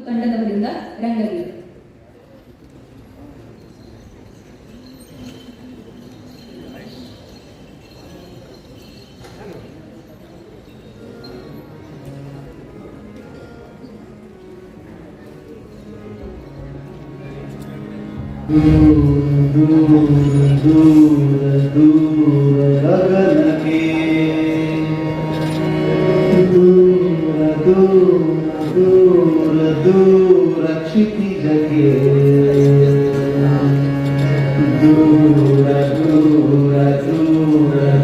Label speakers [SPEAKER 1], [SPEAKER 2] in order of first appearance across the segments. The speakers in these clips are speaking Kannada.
[SPEAKER 1] ತಂಡದವರಿಂದ ರಂಗವೀರು
[SPEAKER 2] ದೂರ ದೂರ ದೂರ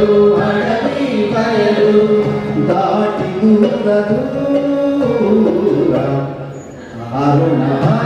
[SPEAKER 3] పయలు అడవి దాటి అరుణ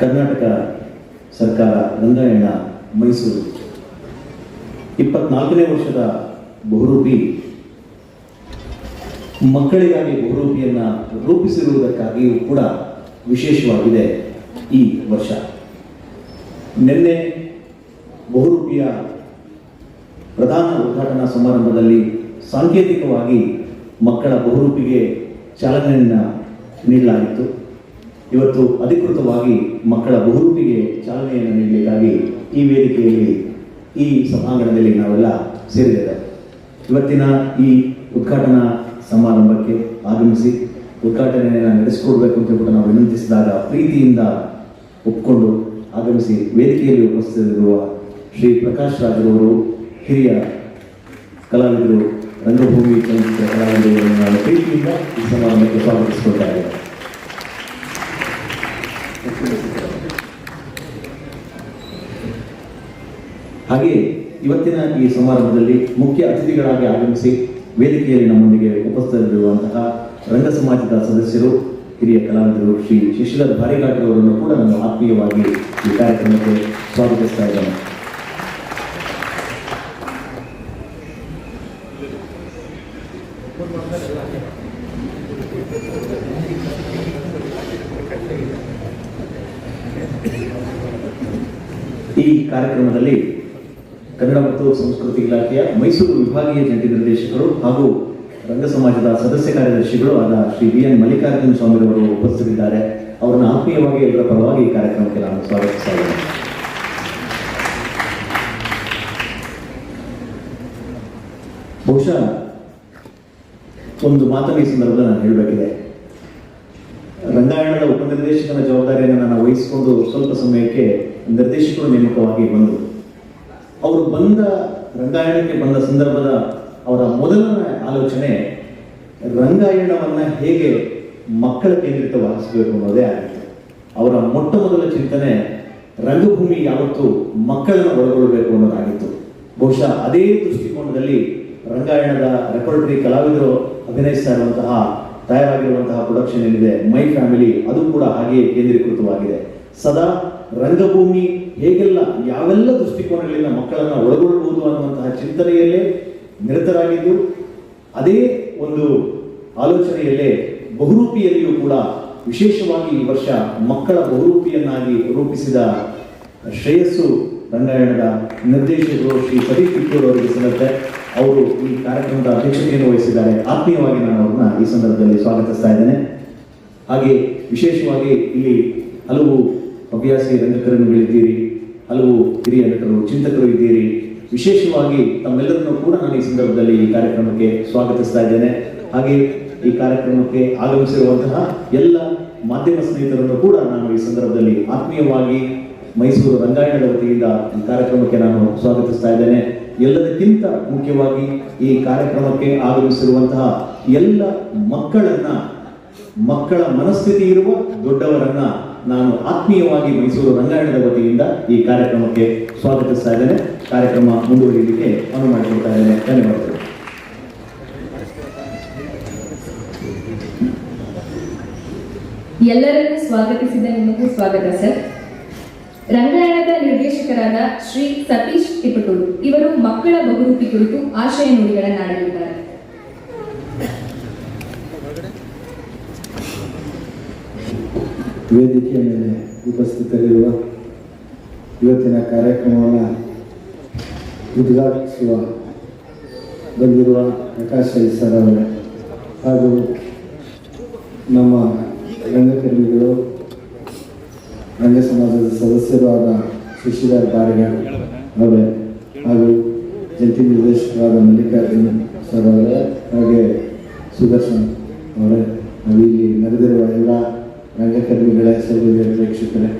[SPEAKER 3] ಕರ್ನಾಟಕ ಸರ್ಕಾರ ಗಂಗಾಯಣ್ಣ, ಮೈಸೂರು. ಇಪ್ಪತ್ನಾಲ್ಕನೇ ವರ್ಷದ ಬಹುರೂಪಿ. ಮಕ್ಕಳಿಗಾಗಿ ಬಹುರೂಪಿಯನ್ನು ರೂಪಿಸಿರುವುದಕ್ಕಾಗಿಯೂ ಕೂಡ ವಿಶೇಷವಾಗಿದೆ ಈ ವರ್ಷ. ನಿನ್ನೆ ಬಹುರೂಪಿಯ ಪ್ರಧಾನ ಉದ್ಘಾಟನಾ ಸಮಾರಂಭದಲ್ಲಿ ಸಾಂಕೇತಿಕವಾಗಿ ಮಕ್ಕಳ ಬಹುರೂಪಿಗೆ ಚಾಲನೆಯನ್ನು ನೀಡಲಾಗಿತ್ತು. ಇವತ್ತು ಅಧಿಕೃತವಾಗಿ ಮಕ್ಕಳ ಬಹುರೂಪಿಗೆ ಚಾಲನೆಯನ್ನು ನೀಡಲಿಕ್ಕಾಗಿ ಈ ವೇದಿಕೆಯಲ್ಲಿ ಈ ಸಭಾಂಗಣದಲ್ಲಿ ನಾವೆಲ್ಲ ಸೇರಿದ್ದೇವೆ. ಇವತ್ತಿನ ಈ ಉದ್ಘಾಟನಾ ಸಮಾರಂಭಕ್ಕೆ ಆಗಮಿಸಿ ಉದ್ಘಾಟನೆಯನ್ನು ನಡೆಸಿಕೊಡ್ಬೇಕು ಅಂತ ನಾವು ವಿನಂತಿಸಿದಾಗ ಪ್ರೀತಿಯಿಂದ
[SPEAKER 4] ಒಪ್ಪಿಕೊಂಡು ಆಗಮಿಸಿ ವೇದಿಕೆಯಲ್ಲಿ ಉಪಸ್ಥಿತರಿರುವ ಶ್ರೀ ಪ್ರಕಾಶ್ ರಾಜ್ರವರು, ಹಿರಿಯ ಕಲಾವಿದರು, ರಂಗಭೂಮಿ ಚಲನಚಿತ್ರ ಕಲಾವಿದರು ನಾನು ಪ್ರೀತಿಯಿಂದ ಈ ಸಮಾರಂಭಕ್ಕೆ ಸ್ವಾಗತಿಸಿಕೊಳ್ತಾ ಇದ್ದೇನೆ. ಹಾಗೆಯೇ ಇವತ್ತಿನ ಈ ಸಮಾರಂಭದಲ್ಲಿ ಮುಖ್ಯ ಅತಿಥಿಗಳಾಗಿ ಆಗಮಿಸಿ ವೇದಿಕೆಯಲ್ಲಿ ನಮ್ಮೊಂದಿಗೆ ಉಪಸ್ಥಿತರಿರುವಂತಹ ರಂಗ ಸಮಾಜದ ಸದಸ್ಯರು, ಹಿರಿಯ ಕಲಾವಿದರು ಶ್ರೀ ಶಶಿಧರ್ ಭಾರಿಘಾಟ್ ಅವರನ್ನು ಕೂಡ ನಾನು ಆತ್ಮೀಯವಾಗಿ ಈ ಕಾರ್ಯಕ್ರಮಕ್ಕೆ ಸ್ವಾಗತಿಸ್ತಾ ಇದ್ದೇನೆ. ಈ ಕಾರ್ಯಕ್ರಮದಲ್ಲಿ ಕನ್ನಡ ಮತ್ತು ಸಂಸ್ಕೃತಿ ಇಲಾಖೆಯ ಮೈಸೂರು ವಿಭಾಗೀಯ ಜಂಟಿ ನಿರ್ದೇಶಕರು ಹಾಗೂ ರಂಗ ಸಮಾಜದ ಸದಸ್ಯ ಕಾರ್ಯದರ್ಶಿಗಳು ಆದ ಶ್ರೀ ಬಿ ಎನ್ ಮಲ್ಲಿಕಾರ್ಜುನ ಸ್ವಾಮಿರವರು ಉಪಸ್ಥಿತರಿದ್ದಾರೆ. ಅವರನ್ನು ಆತ್ಮೀಯವಾಗಿ ಎಲ್ಲರ ಪರವಾಗಿ ಈ ಕಾರ್ಯಕ್ರಮಕ್ಕೆ ನಾನು ಸ್ವಾಗತಿಸ್ತಾ ಬಹುಶಃ ಒಂದು ಮಾತನ್ನು ಈ ಸಂದರ್ಭದಲ್ಲಿ ನಾನು ಹೇಳಬೇಕಿದೆ. ರಂಗಾಯಣದ ಉಪನಿರ್ದೇಶಕನ ಜವಾಬ್ದಾರಿಯನ್ನು ನಾನು ವಹಿಸಿಕೊಂಡು ಸ್ವಲ್ಪ ಸಮಯಕ್ಕೆ ನಿರ್ದೇಶಕರು ನೇಮಕವಾಗಿ ಬಂದರು. ಅವರು ಬಂದ ರಂಗಾಯಣಕ್ಕೆ ಬಂದ ಸಂದರ್ಭದ ಅವರ ಮೊದಲನೇ ಆಲೋಚನೆ, ರಂಗಾಯಣವನ್ನು ಹೇಗೆ ಮಕ್ಕಳ ಕೇಂದ್ರಿತವಾಗಿಸಬೇಕು ಅನ್ನೋದೇ ಆಗಿತ್ತು. ಅವರ ಮೊಟ್ಟ ಮೊದಲ ಚಿಂತನೆ, ರಂಗಭೂಮಿ ಯಾವತ್ತು ಮಕ್ಕಳನ್ನು ಒಳಗೊಳ್ಳಬೇಕು ಅನ್ನೋದಾಗಿತ್ತು. ಬಹುಶಃ ಅದೇ ದೃಷ್ಟಿಕೋನದಲ್ಲಿ ರಂಗಾಯಣದ ರೆಪರ್ಟರಿ ಕಲಾವಿದರು ಅಭಿನಯಿಸ್ತಾ ಇರುವಂತಹ, ತಯಾರಾಗಿರುವಂತಹ ಪ್ರೊಡಕ್ಷನ್ ಏನಿದೆ, ಮೈ ಫ್ಯಾಮಿಲಿ, ಅದು ಕೂಡ ಹಾಗೆಯೇ ಕೇಂದ್ರೀಕೃತವಾಗಿದೆ. ಸದಾ ರಂಗಭೂಮಿ ಹೇಗೆಲ್ಲ ಯಾವೆಲ್ಲ ದೃಷ್ಟಿಕೋನಗಳಿಂದ ಮಕ್ಕಳನ್ನ ಒಳಗೊಳ್ಳಬಹುದು ಅನ್ನುವಂತಹ ಚಿಂತನೆಯಲ್ಲೇ ನಿರತರಾಗಿದ್ದು, ಅದೇ ಒಂದು ಆಲೋಚನೆಯಲ್ಲೇ ಬಹುರೂಪಿಯಲ್ಲಿಯೂ ಕೂಡ ವಿಶೇಷವಾಗಿ ಈ ವರ್ಷ ಮಕ್ಕಳ ಬಹುರೂಪಿಯನ್ನಾಗಿ ರೂಪಿಸಿದ ಶ್ರೇಯಸ್ಸು ರಂಗಾಯಣದ ನಿರ್ದೇಶಕರು ಶ್ರೀ ಸತೀಶ್ ಕಿತ್ತೂರು ಅವರಿಗೆ ಸಲ್ಲುತ್ತೆ. ಅವರು ಈ ಕಾರ್ಯಕ್ರಮದ ಅಧ್ಯಕ್ಷತೆಯನ್ನು ವಹಿಸಿದ್ದಾರೆ. ಆತ್ಮೀಯವಾಗಿ ನಾನು ಅವ್ರನ್ನ ಈ ಸಂದರ್ಭದಲ್ಲಿ ಸ್ವಾಗತಿಸ್ತಾ ಇದ್ದೇನೆ. ಹಾಗೆ ವಿಶೇಷವಾಗಿ ಇಲ್ಲಿ ಹಲವು ಅಭ್ಯಾಸಿ ರಂಗಕರಣಿಗಳಿದ್ದೀರಿ ಹಲವು ಹಿರಿಯ ನಟರು, ಚಿಂತಕರು ಇದ್ದೀರಿ. ವಿಶೇಷವಾಗಿ ತಮ್ಮೆಲ್ಲರನ್ನು ಕೂಡ ನಾನು ಈ ಸಂದರ್ಭದಲ್ಲಿ ಈ ಕಾರ್ಯಕ್ರಮಕ್ಕೆ ಸ್ವಾಗತಿಸ್ತಾ ಇದ್ದೇನೆ. ಹಾಗೆ ಈ ಕಾರ್ಯಕ್ರಮಕ್ಕೆ ಆಗಮಿಸಿರುವಂತಹ ಎಲ್ಲ ಮಾಧ್ಯಮ ಸ್ನೇಹಿತರನ್ನು ಕೂಡ ನಾನು ಈ ಸಂದರ್ಭದಲ್ಲಿ ಆತ್ಮೀಯವಾಗಿ ಮೈಸೂರು ರಂಗಾಯಣದ ವತಿಯಿಂದ ಈ ಕಾರ್ಯಕ್ರಮಕ್ಕೆ ನಾನು ಸ್ವಾಗತಿಸ್ತಾ ಇದ್ದೇನೆ. ಎಲ್ಲದಕ್ಕಿಂತ ಮುಖ್ಯವಾಗಿ ಈ ಕಾರ್ಯಕ್ರಮಕ್ಕೆ ಆಗಮಿಸಿರುವಂತಹ ಎಲ್ಲ ಮಕ್ಕಳನ್ನ, ಮಕ್ಕಳ ಮನಸ್ಥಿತಿ ಇರುವ ದೊಡ್ಡವರನ್ನ ನಾನು ಆತ್ಮೀಯವಾಗಿ ಮೈಸೂರು ರಂಗಾಯಣದ ವತಿಯಿಂದ ಈ ಕಾರ್ಯಕ್ರಮಕ್ಕೆ ಸ್ವಾಗತಿಸ್ತಾ ಇದ್ದೇನೆ ಕಾರ್ಯಕ್ರಮ ಮುಂದುವರಿಯಲಿಕ್ಕೆ ಅನುವು ಮಾಡಿಕೊಳ್ತಾ ಇದ್ದೇನೆ. ಧನ್ಯವಾದಗಳು.
[SPEAKER 1] ಎಲ್ಲರನ್ನೂ ಸ್ವಾಗತಿಸಿದ ನಿಮಗೂ ಸ್ವಾಗತ, ಸರ್. ರಂಗಾಯಣದ ನಿರ್ದೇಶಕರಾದ ಶ್ರೀ ಸತೀಶ್ ತಿಪಟೂರು ಇವರು ಮಕ್ಕಳ ಬಹುರೂಪಿ ಕುರಿತು ಆಶಯ ನುಡಿಗಳನ್ನಾಡಲಿದ್ದಾರೆ
[SPEAKER 3] ವೇದಿಕೆಯ ಮೇಲೆ ಉಪಸ್ಥಿತರಿರುವ ಇವತ್ತಿನ ಕಾರ್ಯಕ್ರಮವನ್ನು ಉದ್ಘಾಟಿಸುವ ಬಂದಿರುವ ಪ್ರಕಾಶ್ ಸರ್ ಅವರು. ಹಾಗೂ ನಮ್ಮ ರಂಗಕರ್ಮಿಗಳು, ರಂಗ ಸಮಾಜದ ಸದಸ್ಯರು ಆದ ಶಶಿಧರ್ ಬಾರ್ಗ ಅವರೇ ಹಾಗೂ ಜಂಟಿ ನಿರ್ದೇಶಕರಾದ ಮಲ್ಲಿಕಾರ್ಜುನ್ ಸರ್ ಅವರೇ, ಹಾಗೆ ಸುದರ್ಶನ್ ಅವರೇ. ಹಾಗೂ ಇಲ್ಲಿ ನಡೆದಿರುವ ಎಲ್ಲ ರಂಗಕರ್ಮಿಗಳೇ ಹೆಸರು ಪ್ರೇಕ್ಷಕರೇ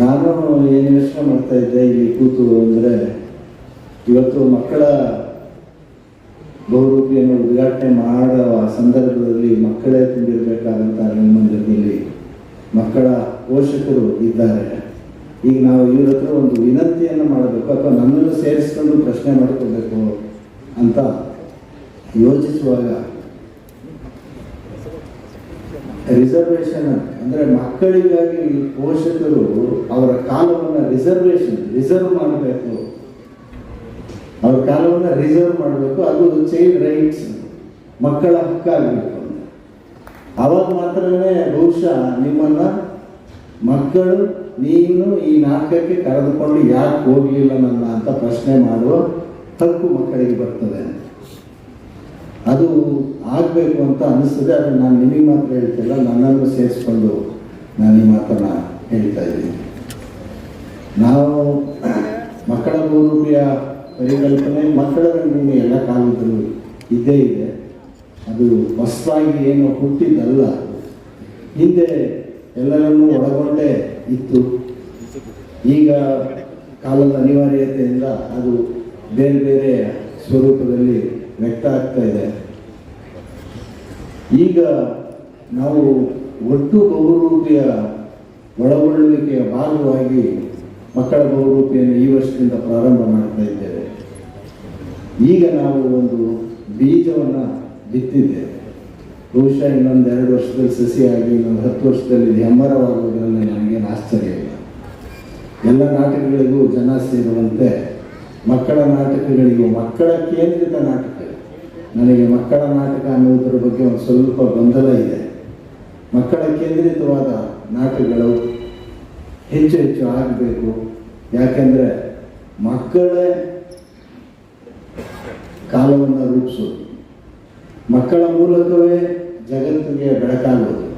[SPEAKER 3] ನಾನು ಏನು ಯೋಚನೆ ಮಾಡ್ತಾ ಇದ್ದೆ, ಇಲ್ಲಿ ಕೂತು ಅಂದರೆ ಇವತ್ತು ಮಕ್ಕಳ ಬಹುರೂಪಿಯನ್ನು ಉದ್ಘಾಟನೆ ಮಾಡುವ ಸಂದರ್ಭದಲ್ಲಿ ಮಕ್ಕಳೇ ತುಂಬಿರಬೇಕಾದಂಥ ರಂಗಮಂದಿರದಲ್ಲಿ ಮಕ್ಕಳ ಪೋಷಕರು ಇದ್ದಾರೆ. ಈಗ ನಾವು ಇವ್ರ ಹತ್ರ ಒಂದು ವಿನಂತಿಯನ್ನು ಮಾಡಬೇಕು, ಅಥವಾ ನನ್ನನ್ನು ಸೇರಿಸ್ಕೊಂಡು ಪ್ರಶ್ನೆ ಮಾಡಿಕೊಳ್ಬೇಕು ಅಂತ ಯೋಚಿಸುವಾಗ ರಿಸರ್ವೇಶನ್ ಅಂದರೆ ಮಕ್ಕಳಿಗಾಗಿ ಪೋಷಕರು ಅವರ ಕಾಲವನ್ನು ರಿಸರ್ವೇಷನ್ ರಿಸರ್ವ್ ಮಾಡಬೇಕು. ಅವ್ರ ಕಾಲವನ್ನು ರಿಸರ್ವ್ ಮಾಡಬೇಕು. ಅದು ಚೈಲ್ಡ್ ರೈಟ್ಸ್ ಮಕ್ಕಳ ಹಕ್ಕಾಗಬೇಕು ಅವಾಗ ಮಾತ್ರನೇ ಬಹುಶಃ ನಿಮ್ಮನ್ನು ಮಕ್ಕಳು, ನೀನು ಈ ನಾಟಕಕ್ಕೆ ಕರೆದುಕೊಂಡು ಯಾಕೆ ಹೋಗಲಿಲ್ಲ ನನ್ನ ಅಂತ ಪ್ರಶ್ನೆ ಮಾಡುವ ಹಕ್ಕು ಮಕ್ಕಳಿಗೆ ಬರ್ತದೆ ಅದು ಆಗಬೇಕು ಅಂತ ಅನಿಸ್ತದೆ, ಆದರೆ ನಾನು ನಿಮಗೆ ಮಾತ್ರ ಹೇಳ್ತಿಲ್ಲ. ನನ್ನನ್ನು ಸೇರಿಸ್ಕೊಂಡು ನಾನು ಈ ಮಾತನ್ನು ಹೇಳ್ತಾ ಇದ್ದೀನಿ. ನಾವು ಮಕ್ಕಳ ಬಹುರೂಪಿಯ ಪರಿಕಲ್ಪನೆ, ಮಕ್ಕಳ ರಂಗಭೂಮಿ ಎಲ್ಲ ಕಾಲದಲ್ಲೂ ಇದ್ದೇ ಇದೆ. ಅದು ಹೊಸದಾಗಿ ಏನು ಹುಟ್ಟಿದ್ದಲ್ಲ. ಹಿಂದೆ ಎಲ್ಲರನ್ನೂ ಒಳಗೊಂಡೇ ಇತ್ತು. ಈಗ ಕಾಲದ ಅನಿವಾರ್ಯತೆಯಿಂದ ಅದು ಬೇರೆ ಬೇರೆ ಸ್ವರೂಪದಲ್ಲಿ ವ್ಯಕ್ತ ಆಗ್ತಾ ಇದೆ. ಈಗ ನಾವು ಒಟ್ಟು ಬಹುರೂಪಿಯ ಒಳಗೊಳ್ಳುವಿಕೆಯ ಭಾಗವಾಗಿ ಮಕ್ಕಳ ಬಹುರೂಪಿಯನ್ನು ಈ ವರ್ಷದಿಂದ ಪ್ರಾರಂಭ ಮಾಡ್ತಾ ಇದ್ದೇವೆ. ಈಗ ನಾವು ಒಂದು ಬೀಜವನ್ನು ಬಿತ್ತಿದ್ದೇವೆ. ಬಹುಶಃ ಇನ್ನೊಂದು ಎರಡು ವರ್ಷದಲ್ಲಿ ಸಸಿಯಾಗಿ ಇನ್ನೊಂದು ಹತ್ತು ವರ್ಷದಲ್ಲಿ ಹೆಮ್ಮರವಾಗುವುದರಲ್ಲಿ ನನಗೇನು ಆಶ್ಚರ್ಯ ಇಲ್ಲ. ಎಲ್ಲ ನಾಟಕಗಳಿಗೂ ಜನ ಸೇರುವಂತೆ ಮಕ್ಕಳ ನಾಟಕಗಳಿಗೂ ಮಕ್ಕಳ ಕೇಂದ್ರಿತ ನಾಟಕ ನನಗೆ ಮಕ್ಕಳ ನಾಟಕ ಅನ್ನುವುದರ ಬಗ್ಗೆ ಒಂದು ಸ್ವಲ್ಪ ಗೊಂದಲ ಇದೆ. ಮಕ್ಕಳ ಕೇಂದ್ರಿತವಾದ ನಾಟಕಗಳು ಹೆಚ್ಚು ಹೆಚ್ಚು ಆಗಬೇಕು. ಯಾಕೆಂದರೆ ಮಕ್ಕಳೇ ಕಾಲವನ್ನು ರೂಪಿಸೋದು. ಮಕ್ಕಳ ಮೂಲಕವೇ ಜಗತ್ತಿಗೆ ಬೆಳಕಾಗೋದು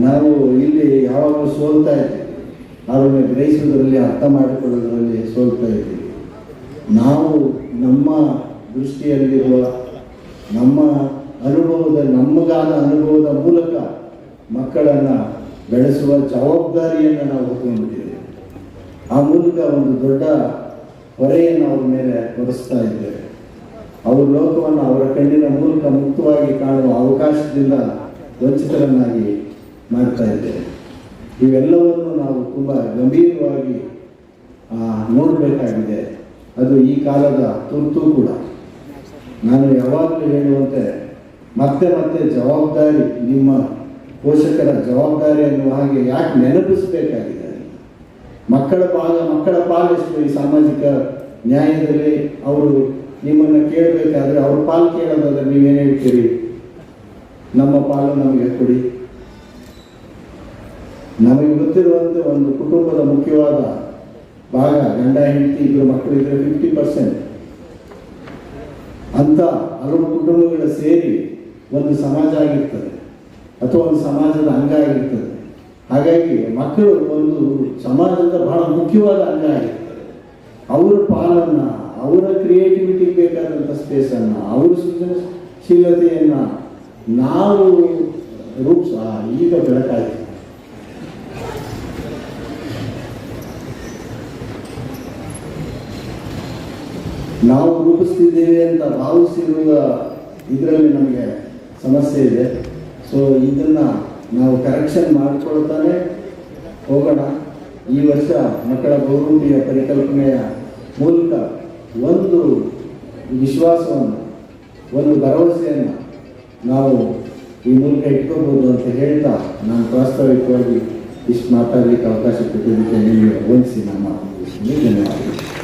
[SPEAKER 3] ನಾವು ಇಲ್ಲಿ ಯಾವಾಗಲೂ ಸೋಲ್ತಾ ಇದ್ದೀವಿ. ಅದನ್ನು ಗ್ರಹಿಸುವುದರಲ್ಲಿ, ಅರ್ಥ ಮಾಡಿಕೊಳ್ಳೋದರಲ್ಲಿ ಸೋಲ್ತಾ ಇದ್ದೀವಿ. ನಾವು ನಮ್ಮ ದೃಷ್ಟಿಯಲ್ಲಿರುವ ನಮ್ಮ ಅನುಭವದ ನಮಗಾದ ಅನುಭವದ ಮೂಲಕ ಮಕ್ಕಳನ್ನು ಬೆಳೆಸುವ ಜವಾಬ್ದಾರಿಯನ್ನು ನಾವು ಹೊತ್ಕೊಂಡಿದ್ದೇವೆ ಆ ಮೂಲಕ ಒಂದು ದೊಡ್ಡ ಹೊರೆಯನ್ನು ಅವರ ಮೇಲೆ ಹೊರಿಸ್ತಾ ಇದ್ದೇವೆ. ಅವರ ಲೋಕವನ್ನು ಅವರ ಕಣ್ಣಿನ ಮೂಲಕ ಮುಕ್ತವಾಗಿ ಕಾಣುವ ಅವಕಾಶದಿಂದ ವಂಚಿತರನ್ನಾಗಿ ಮಾಡ್ತಾ ಇದ್ದೇವೆ. ಇವೆಲ್ಲವನ್ನು ನಾವು ತುಂಬ ಗಂಭೀರವಾಗಿ ನೋಡಬೇಕಾಗಿದೆ. ಅದು ಈ ಕಾಲದ ತುರ್ತು ಕೂಡ. ನಾನು ಯಾವಾಗಲೂ ಹೇಳುವಂತೆ ಮತ್ತೆ ಮತ್ತೆ ಜವಾಬ್ದಾರಿ ನಿಮ್ಮ ಪೋಷಕರ ಜವಾಬ್ದಾರಿ ಅನ್ನುವ ಹಾಗೆ ಯಾಕೆ ನೆನಪಿಸಬೇಕಾಗಿದೆ? ಮಕ್ಕಳ ಪಾಲ ಮಕ್ಕಳ ಪಾಲೆಷ್ಟು ಈ ಸಾಮಾಜಿಕ ನ್ಯಾಯದಲ್ಲಿ? ಅವರು ನಿಮ್ಮನ್ನು ಕೇಳಬೇಕಾದ್ರೆ ಅವ್ರ ಪಾಲು ಕೇಳೋದಾದ್ರೆ ನೀವೇನು ಹೇಳ್ತೀರಿ? ನಮ್ಮ ಪಾಲು ನಮಗೆ ಕೊಡಿ. ನಮಗೆ ಗೊತ್ತಿರುವಂತೆ ಒಂದು ಕುಟುಂಬದ ಮುಖ್ಯವಾದ ಭಾಗ ಗಂಡ, ಹೆಂಡತಿ ಇಬ್ಬರು ಮಕ್ಕಳಿದ್ರೆ ಫಿಫ್ಟಿ ಪರ್ಸೆಂಟ್ ಅಂತ ಹಲವು ಕುಟುಂಬಗಳ ಸೇರಿ ಒಂದು ಸಮಾಜ ಆಗಿರ್ತದೆ ಅಥವಾ ಒಂದು ಸಮಾಜದ ಅಂಗ ಆಗಿರ್ತದೆ. ಹಾಗಾಗಿ ಮಕ್ಕಳು ಒಂದು ಸಮಾಜದ ಬಹಳ ಮುಖ್ಯವಾದ ಅಂಗ ಆಗಿರ್ತದೆ. ಅವರ ಪಾಲನ್ನ, ಅವರ ಕ್ರಿಯೇಟಿವಿಟಿಗೆ ಬೇಕಾದಂಥ ಸ್ಪೇಸನ್ನು ಅವರ ಸೃಜನಶೀಲತೆಯನ್ನು ನಾವು ರೂಪಿಸ ಈಗ ಬೆಳಕಾಯ್ತು. ನಾವು ರೂಪಿಸ್ತಿದ್ದೇವೆ ಅಂತ ಭಾವಿಸಿರುವ ಇದರಲ್ಲಿ ನಮಗೆ ಸಮಸ್ಯೆ ಇದೆ. ಸೊ ಇದನ್ನು ನಾವು ಕರೆಕ್ಷನ್ ಮಾಡಿಕೊಳ್ತಾನೆ ಹೋಗೋಣ. ಈ ವರ್ಷ ಮಕ್ಕಳ ಗೌರವಿಯ ಪರಿಕಲ್ಪನೆಯ ಮೂಲಕ ಒಂದು ವಿಶ್ವಾಸವನ್ನು, ಒಂದು ಭರವಸೆಯನ್ನು ನಾವು ಈ ಮೂಲಕ ಇಟ್ಕೋಬೋದು ಅಂತ ಹೇಳ್ತಾ ನಾನು ಪ್ರಾಸ್ತಾವಿಕವಾಗಿ ಇಷ್ಟು ಮಾತಾಡಲಿಕ್ಕೆ ಅವಕಾಶ ಕೊಟ್ಟಿದ್ದಕ್ಕೆ ನಿಮಗೆ ವಂದಿಸಿ ನಮ್ಮ ಧನ್ಯವಾದಗಳು.